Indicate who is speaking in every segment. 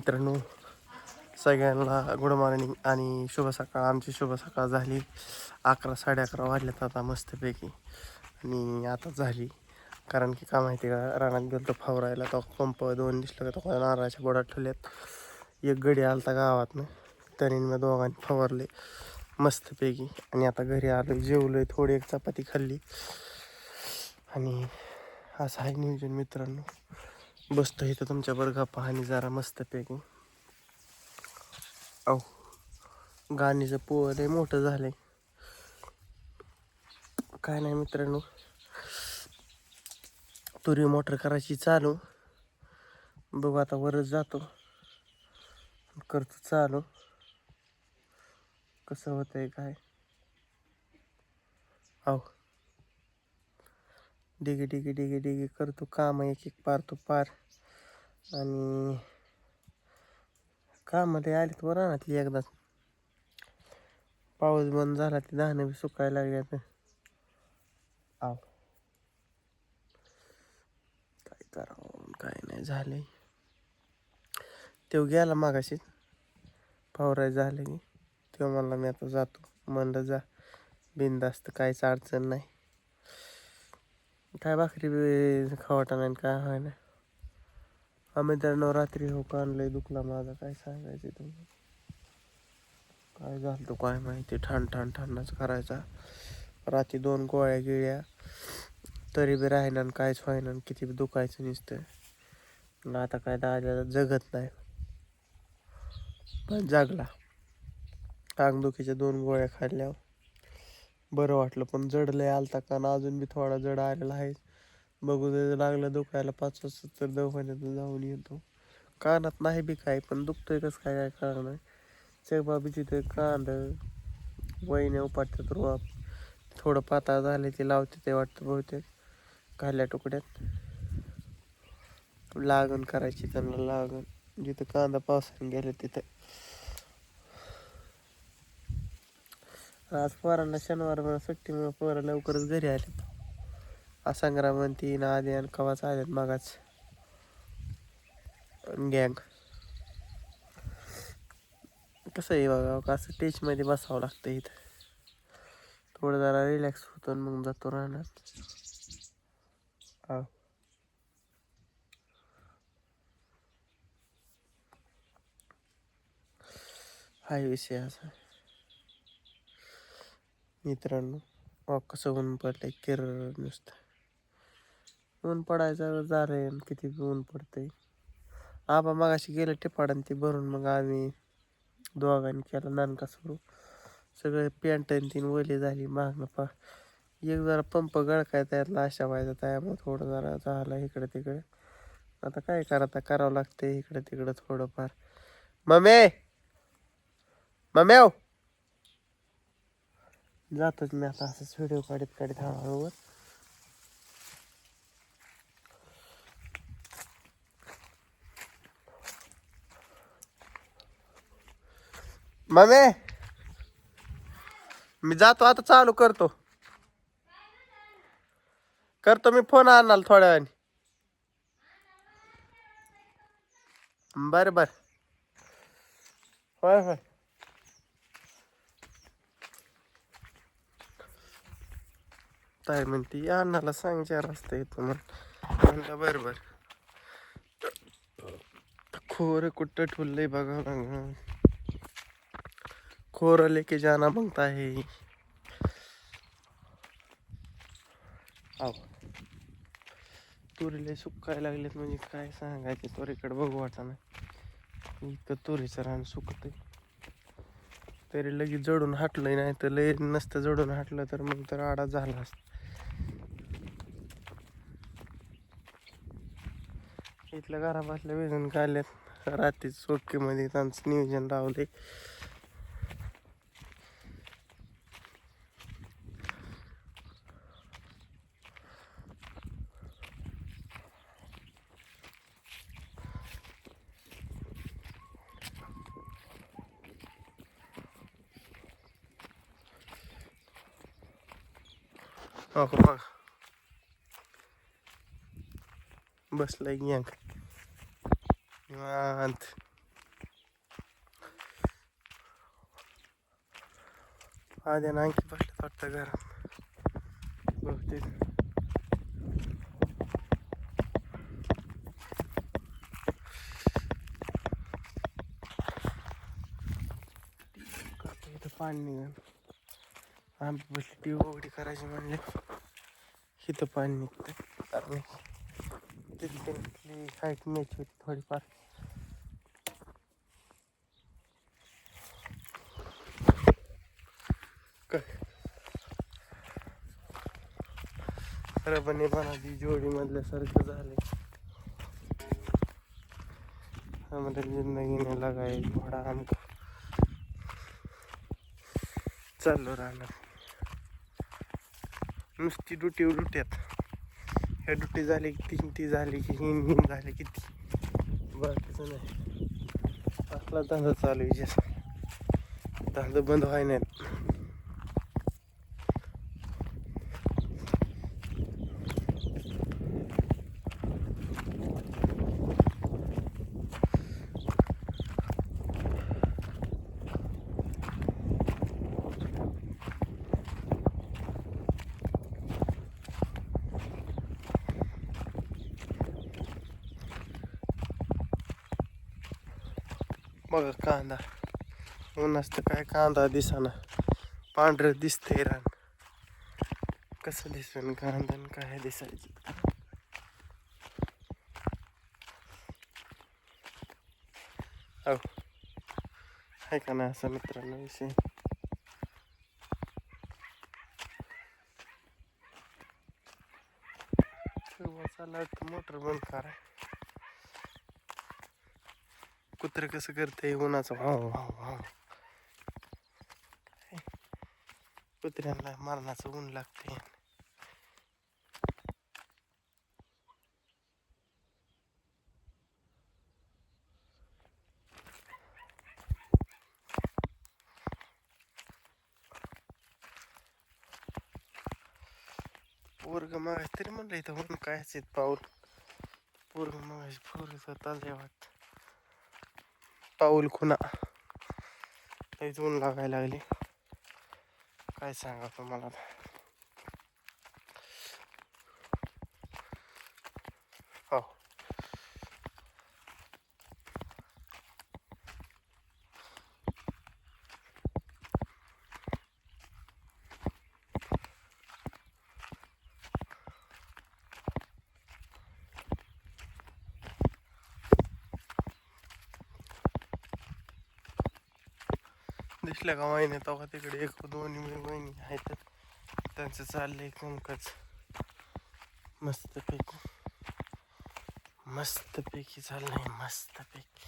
Speaker 1: मित्रांनो सगळ्यांना good morning आणि शुभ सकाळ. आमची शुभ सकाळ झाली. अकरा साडे अकरा वाजल्यात आता मस्तपैकी. आणि आता झाली. कारण की काय माहिती का रानात गेलो तो फवारायला. तो पंप दोन दिसलं का तो नारळाच्या बोडात ठेवल्यात एक गडी आलता गावातनं. त्यांनी मी दोघांनी फवारले मस्तपैकी. आणि आता घरी आलो जेवलोय थोडी एक चपाती खाल्ली. आणि असं आहे नियोजन मित्रांनो. बसतो इथं तुमच्या बरं पाहणी जरा मस्तपैकी. औ गाणीचं पोहं लय मोठं झालंय. काय नाही मित्रांनो तुरी मोटर करायची चालू. बघू आता वरच जातो. करतो चालू. कसं होतंय काय? औ डिगे डिगे डिगे डिगे करतो. काम एक एक पार. तो पार आणि कामध्ये आलीत वर रानातली एकदाच. पाऊस बंद झाला ते धानं बी सुकायला लागल्यात. आव. काय करावं काय नाही झाले तो गेला मागाशीच. पावराय झालं की तेव्हा म्हणला मी आता जातो. म्हणलं जा. बिनधास्त काहीच अडचण नाही. काय भाकरी बी खावाटा नाही काय हाय ना आम्ही तर नवरात्री हो आणलंय दुखला माझा काय सांगायचं तुम्ही काय झालं तो काय माहिती ठाण ठाण ठाणच करायचा रात्री दोन गोळ्या गिळ्या तरी बी राहिना आणि व्हायना आणि किती बी दुखायचं नुसतं आता काय दादा जगत नाही पण जागला अंगदुखीच्या दोन गोळ्या खाल्ल्या बरं वाटलं पण जड लय आलता कारण अजून बी थोडा जड आलेला आहे. बघू दे लागलं दुखायला पाच वाजता तर दवाखान्यात जाऊन येतो. कानात नाही बी काय पण दुखतोय कसं काय काय कारण आहे चेकबाबी तिथे कांद वहिने उपाटतात रोप. थोडं पातळ झाले ते लावते ते वाटतं बहुतेक. घाल्या तुकड्यात. लागण करायची त्यांना लागण. जिथं कांदा पावसाने गेले तिथं. आज पोरांना शनिवार म्हणून सुट्टीमुळे पोरं लवकरच घरी आले असंग्रा म्हणती ना आधी आणि कवाच आल्यात मागाच गँग कसं आहे बघा का असं टेचमध्ये बसावं लागतं इथं. थोडं जरा रिलॅक्स होतो आणि मग जातो राहणार हा. हाय विषय असा. मित्रांनो अहो, कसं ऊन पडलंय किरळ नुसतं. ऊन पडायचं झालंय आणि किती ऊन पडतंय. आबा मगाशी गेलं टिपाडन ते भरून मग आम्ही दोघांनी केला नानका सुरू सगळे पॅन्ट आणि तीन वली झाली मागणं पा एक जरा पंप गळकाय त्यातला अशा व्हायचा त्यामुळे थोडं जरा झालं इकडे तिकडे. आता काय करा करावं लागतंय इकडे तिकडं थोडंफार. ममे मम्याव हो! जातोच मी आता असंच व्हिडिओ काढत काढत हळूहळू मामे! मी जातो आता चालू करतो. करतो मी फोन आणाल थोड्या वेळाने. बरं बर. होय होय. ताय म्हणते? अण्णाला सांग चार वाजता येतो मग म्हणलं बरं बरं. खोर कुठं ठुललंय बघा बघा. खोर लेके जाना मागता आहे. आव. तुरीला सुकायला लागलेत म्हणजे काय सांगायचे तुरीकडे? बघू वाटा नाही इतकं तुरीचं रान सुकतंय. तरी लगेच जडून हाटलंय नाही तर लय नसतं जडून हाटलं तर मग तर आडा झाला असता. इथल्या घरापासल्या वेजून काढल्यात रात्री चोकीमध्ये त्यांचं नियोजन लावले बघ. बसलाय गँग Niemand. Hadi anki başladı orta garam. Böhtik. इथं पाणी निघेल आम्ही बसली टी उघडी करायची म्हणले इथं पाणी निघतं कारण तिथली हाईट मॅच होती थोडीफार रबने बनादी जोडी मधल्यासारखं झालंय. हमारे जिंदगी ने लगाए घोडा हमको चाललो राहणार नुसती डुटी डुट्यात ह्या डुटी झाली की तीन ती झाली की हिन हिन झाली की ती बाकीचं नाही. आपला धंदा चालू आहे जास्त धंदा बंद व्हाय नाही. बघा कांदा. उन्हाच तर काय? कांदा दिसाना. पांढरं दिसतंय रान. कसं दिसन कांदा आणि काय दिसायचं? हो आहे का नाही असा मित्रांनो विषय? मोटर बंद करा. कुत्र कसं करते उन्हाचं वाव वाव वाव कुत्र्यांना मरणाचं ऊन लागते पोरग मग तरी म्हणलं इथं ऊन कायच येत पाऊल पोरग मग पोरग ताजे वाटत. पाऊल खुना लईच ऊन लागायला लागली. काय सांगा तुम्हाला आता. हो दिसल्या का वहिनी? तेव्हा तिकडे एक दोन वहिनी आहेत. त्यांचं चाललंय कमकच मस्तपैकी. मस्तपैकी चाललंय मस्तपैकी.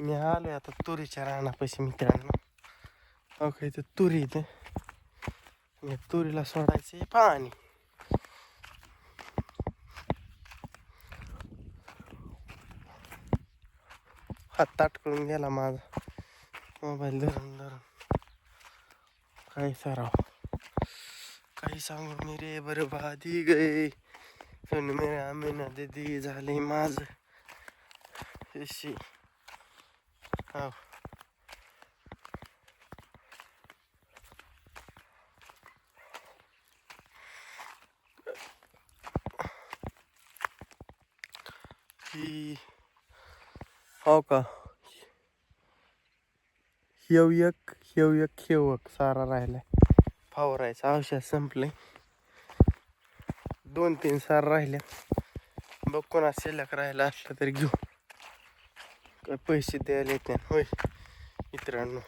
Speaker 1: मी आलोय आता तुरीच्या रानापाशी मित्रांनो. अहो काही तर तुरी इथे तुरीला सोडायचे पाणी. हात ताटकडून गेला माझा मोबाईल धरून धरून. काय सराव? काही सांगू मी रे बरबादी गई सुन मेरा आमिना दीदी झाली माझ हाव. हो हो का? हेव एक हेव एक हेव एक सारा राहिलाय. फावरायचा औषध संपलंय. दोन तीन सार राहिले. बघ कोणा शिल्लक राहिला असलं तरी घेऊ. काय पैसे द्यायला येते होय मित्रांनो.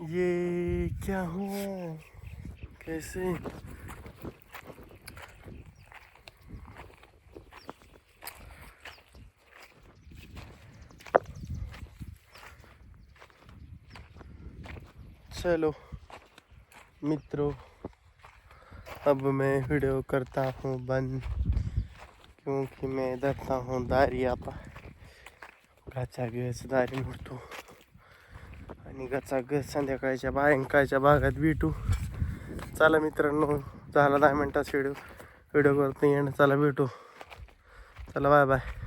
Speaker 1: ये क्या हुआ? कैसे? चलो मित्रों अब मैं वीडियो करता हूँ बंद क्योंकि मैं धरता हूँ दारी आता गाचा गस दारी मोडतो। आणि गाचा गस संध्याकाळच्या बायंकाळच्या भागात भेटू। चला मित्रांनो झाला दहा मिनटात व्हिडिओ व्हिडिओ करतो येणं चला भेटू. चला बाय बाय